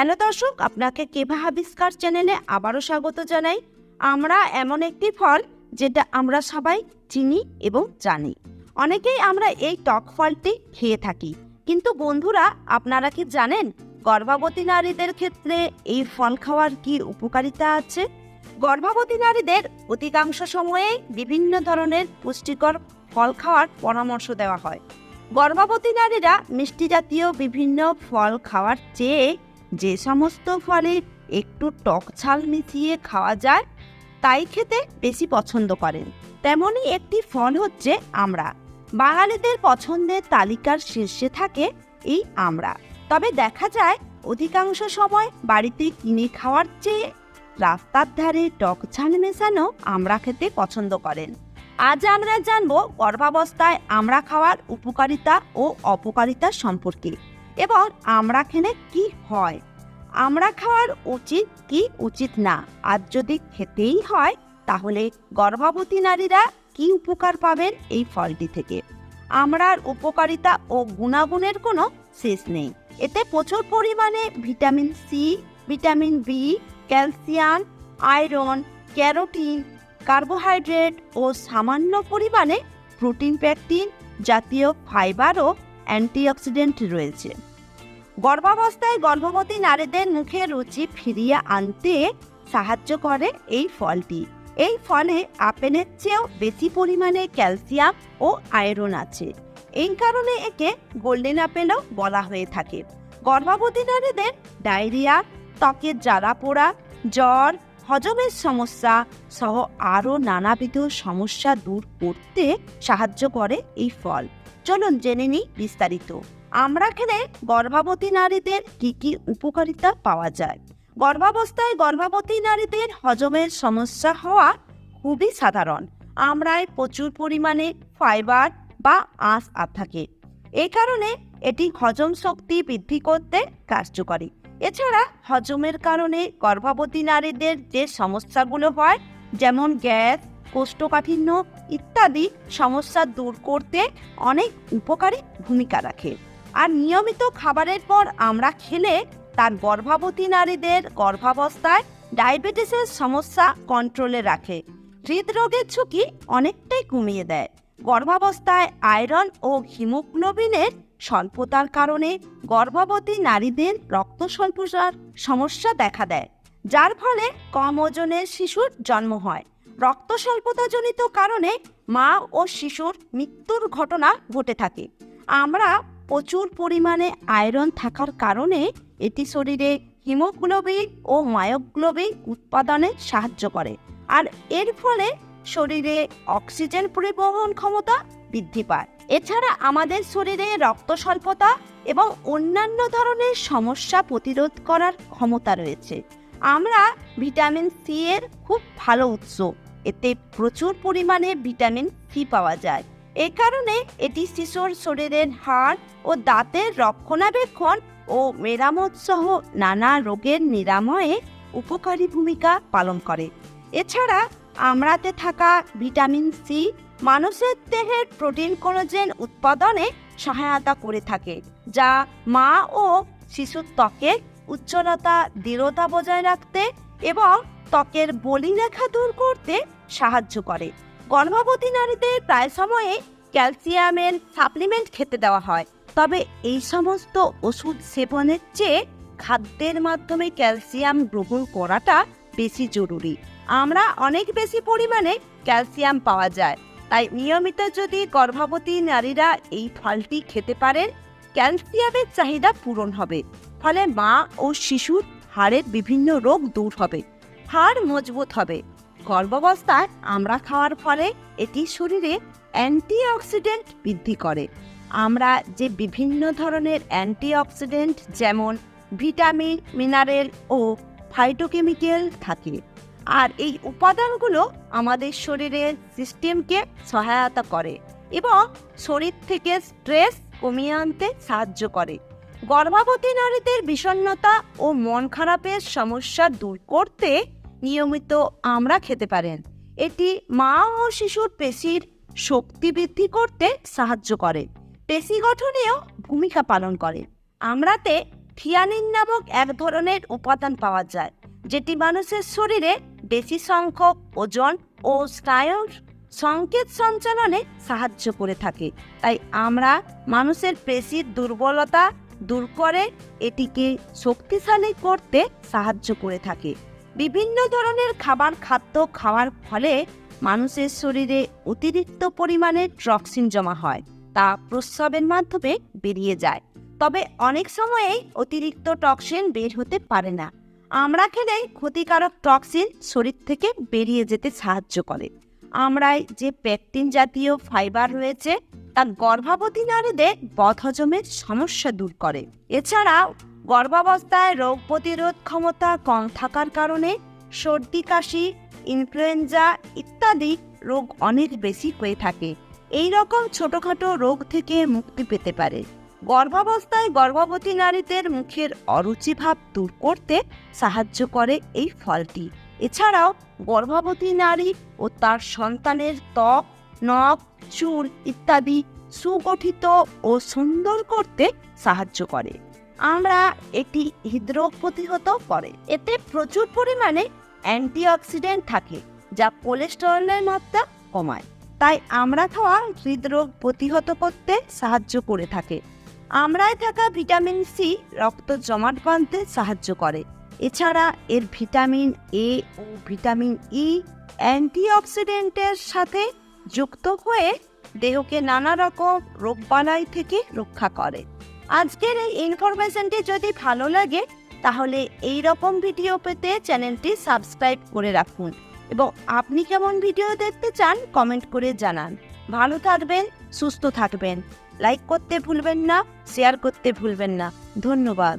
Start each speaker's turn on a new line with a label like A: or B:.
A: Hello দর্শক, আপনাকে কেভা হাবিস্কার চ্যানেলে আবারও স্বাগত জানাই। আমরা এমন একটি ফল যেটা আমরা সবাই চিনি এবং জানি। অনেকেই আমরা এই টক ফলটি খেয়ে থাকি। কিন্তু বন্ধুরা, আপনারা কি জানেন গর্ভবতী নারীদের ক্ষেত্রে এই ফল খাওয়ার কি উপকারিতা আছে? গর্ভবতী নারীদের অধিকাংশ সময়ে বিভিন্ন ধরনের পুষ্টিকর ফল খাওয়ার পরামর্শ দেওয়া হয়। গর্ভবতী নারীরা মিষ্টি জাতীয় বিভিন্ন ফল খাওয়ার চেয়ে যে সমস্ত ফলে একটু টক ঝাল মিশিয়ে খাওয়া যায়, তাই খেতে বেশি পছন্দ করেন। তেমনই একটি ফল হচ্ছে আমড়া বাঙালিদের পছন্দের তালিকার শীর্ষে থাকে এই আমড়া তবে দেখা যায়, অধিকাংশ সময় বাড়িতে কিনে খাওয়ার চেয়ে রাস্তার ধারে টক ঝাল মেশানো আমড়া খেতে পছন্দ করেন। আজ আমরা জানব গর্ভাবস্থায় আমড়া খাওয়ার উপকারিতা ও অপকারিতা সম্পর্কে। এবং আমরা খেলে কি হয়? আমরা খাওয়ার উচিত কি উচিত না? আর যদি খেতেই হয়, তাহলে গর্ভবতী নারীরা কি উপকার পাবেন এই ফলটি থেকে? আমড়ার উপকারিতা ও গুণাগুণের কোনো শেষ নেই। এতে প্রচুর পরিমাণে vitamin C, vitamin B, calcium, iron, carotene, carbohydrate ও সামান্য পরিমাণে প্রোটিন, প্যাকটিন জাতীয় ফাইবার ও অ্যান্টিঅক্সিডেন্ট রয়েছে। গর্ভাবস্থায় গর্ভবতী নারীদের মুখে রুচি ফিরিয়ে আনতে সাহায্য করে এই ফলটি। এই ফলে আপেলের চেয়েও বেশি পরিমাণে ক্যালসিয়াম ও আয়রন আছে। এই কারণে একে গোল্ডেন আপেলও বলা হয়ে থাকে। গর্ভবতী নারীদের ডায়রিয়া, ত্বকের জ্বালা পোড়া, জ্বর, হজমের সমস্যা সহ আরও নানাবিধ সমস্যা দূর করতে সাহায্য করে এই ফল। চলুন জেনে নিই বিস্তারিত। আমরা খেলে গর্ভবতী নারীদের কি কি উপকারিতা পাওয়া যায়? গর্ভাবস্থায় গর্ভবতী নারীদের হজমের সমস্যা হওয়া খুবই সাধারণ। আমরায় প্রচুর পরিমাণে ফাইবার বা আঁশ আর থাকে। এই কারণে এটি হজম শক্তি বৃদ্ধি করতে কার্যকরী। এছাড়া হজমের কারণে গর্ভবতী নারীদের যে সমস্যাগুলো হয়, যেমন গ্যাস, কোষ্ঠকাঠিন্য ইত্যাদি সমস্যা দূর করতে অনেক উপকারী ভূমিকা রাখে। আর নিয়মিত খাবারের পর আমরা খেলে তার গর্ভবতী নারীদের গর্ভাবস্থায় ডায়াবেটিসের সমস্যা কন্ট্রোলে রাখে। হৃদরোগের ঝুঁকি অনেকটাই কমিয়ে দেয়। গর্ভাবস্থায় আয়রন ও হিমোগ্লোবিনের স্বল্পতার কারণে গর্ভবতী নারীদের রক্ত স্বল্পতার সমস্যা দেখা দেয়, যার ফলে কম ওজনের শিশুর জন্ম হয়। রক্ত স্বল্পতাজনিত কারণে মা ও শিশুর মৃত্যুর ঘটনা ঘটে থাকে। আমরা প্রচুর পরিমাণে আয়রন থাকার কারণে এটি শরীরে হিমোগ্লোবিন ও মায়োগ্লোবিন উৎপাদনে সাহায্য করে। আর এর ফলে শরীরে অক্সিজেন পরিবহন ক্ষমতা বৃদ্ধি পায়। এছাড়া আমাদের শরীরে রক্ত স্বল্পতা এবং অন্যান্য ধরনের সমস্যা প্রতিরোধ করার ক্ষমতা রয়েছে। আমরা ভিটামিন সি এর খুব ভালো উৎস। এতে প্রচুর পরিমাণে ভিটামিন সি পাওয়া যায়। এ কারণে এটি শিশুর শরীরের হাড় ও দাঁতের রক্ষণাবেক্ষণ ও মেরামত সহ নানা রোগের নিরাময়ে উপকারী ভূমিকা পালন করে। এছাড়া আমরাতে থাকা ভিটামিন সি মানুষের দেহের প্রোটিন কোনোজেন উৎপাদনে সহায়তা করে থাকে, যা মা ও শিশুর ত্বকের উজ্জ্বলতা দৃঢ়তা বজায় রাখতে এবং ত্বকের বলিরেখা দূর করতে সাহায্য করে। গর্ভবতী নারীদের প্রায় সময়ে ক্যালসিয়ামের সাপ্লিমেন্ট খেতে দেওয়া হয়। তবে এই সমস্ত ওষুধ সেবনের চেয়ে খাদ্যের মাধ্যমে ক্যালসিয়াম গ্রহণ করাটা বেশি জরুরি। আমরা অনেক বেশি পরিমাণে ক্যালসিয়াম পাওয়া যায়। তাই নিয়মিত যদি গর্ভবতী নারীরা এই ফলটি খেতে পারেন, ক্যালসিয়ামের চাহিদা পূরণ হবে। ফলে মা ও শিশুর হাড়ের বিভিন্ন রোগ দূর হবে। হাড় মজবুত হবে। গর্ভাবস্থায় আমরা খাওয়ার ফলে এটি শরীরে অ্যান্টিঅক্সিডেন্ট বৃদ্ধি করে। আমরা যে বিভিন্ন ধরনের অ্যান্টিঅক্সিডেন্ট যেমন ভিটামিন, মিনারেল ও ফাইটোকেমিক্যাল থাকে আর এই উপাদানগুলো আমাদের শরীরের সিস্টেমকে সহায়তা করে এবং শরীর থেকে স্ট্রেস কমিয়ে আনতে সাহায্য করে। গর্ভবতী নারীদের বিষণ্ণতা ও মন খারাপের সমস্যা দূর করতে নিয়মিত আমরা খেতে পারেন। এটি মা ও শিশুর পেশির শক্তি বৃদ্ধি করতে সাহায্য করে। পেশি গঠনেও ভূমিকা পালন করে। আমরাতে থিয়ানিন নামক এক ধরনের উপাদান পাওয়া যায়, যেটি মানুষের শরীরে বেশি সংখ্যক ওজন ও স্নায়ুর সংকেত সঞ্চালনে সাহায্য করে থাকে। তাই আমরা মানুষের পেশির দুর্বলতা দূর করে এটিকে শক্তিশালী করতে সাহায্য করে থাকে। বিভিন্ন ধরনের খাবার খাদ্য খাওয়ার ফলে মানুষের শরীরে অতিরিক্ত পরিমাণে টক্সিন জমা হয়, তা প্রস্রাবের মাধ্যমে বেরিয়ে যায়। তবে অনেক সময়েই অতিরিক্ত টক্সিন বের হতে পারে না। আমরা খেলে ক্ষতিকারক টক্সিন শরীর থেকে বেরিয়ে যেতে সাহায্য করে। আমরায় যে পেকটিন জাতীয় ফাইবার রয়েছে তা গর্ভাবতী নারীদের বদহজমের সমস্যা দূর করে। এছাড়া গর্ভাবস্থায় রোগ প্রতিরোধ ক্ষমতা কম থাকার কারণে সর্দি, কাশি, ইনফ্লুয়েঞ্জা ইত্যাদি রোগ অনেক বেশি হয়ে থাকে। এই রকম ছোটখাটো রোগ থেকে মুক্তি পেতে পারে। গর্ভাবস্থায় গর্ভবতী নারীদের মুখের অরুচিভাব দূর করতে সাহায্য করে এই ফলটি। এছাড়াও গর্ভবতী নারী ও তার সন্তানের ত্বক, নখ চুল ইত্যাদি সুগঠিত ও সুন্দর করতে সাহায্য করে। আমরা এটি হৃদরোগ প্রতিহত করে। এতে প্রচুর পরিমাণে অ্যান্টিঅক্সিডেন্ট থাকে, যা কোলেস্টেরলের মাত্রা কমায়। তাই আমরা খাওয়া হৃদরোগ প্রতিহত করতে সাহায্য করে থাকে। আমরায় থাকা ভিটামিন সি রক্ত জমাট বাঁধতে সাহায্য করে। এছাড়া এর ভিটামিন এ ও ভিটামিন ই অ্যান্টিঅক্সিডেন্টের সাথে যুক্ত হয়ে দেহকে নানা রকম রোগবালাই থেকে রক্ষা করে। আজকের এই ইনফরমেশনটি যদি ভালো লাগে, তাহলে এই রকম ভিডিও পেতে চ্যানেলটি সাবস্ক্রাইব করে রাখুন এবং আপনি কেমন ভিডিও দেখতে চান কমেন্ট করে জানান। ভালো থাকবেন, সুস্থ থাকবেন। লাইক করতে ভুলবেন না শেয়ার করতে ভুলবেন না। ধন্যবাদ।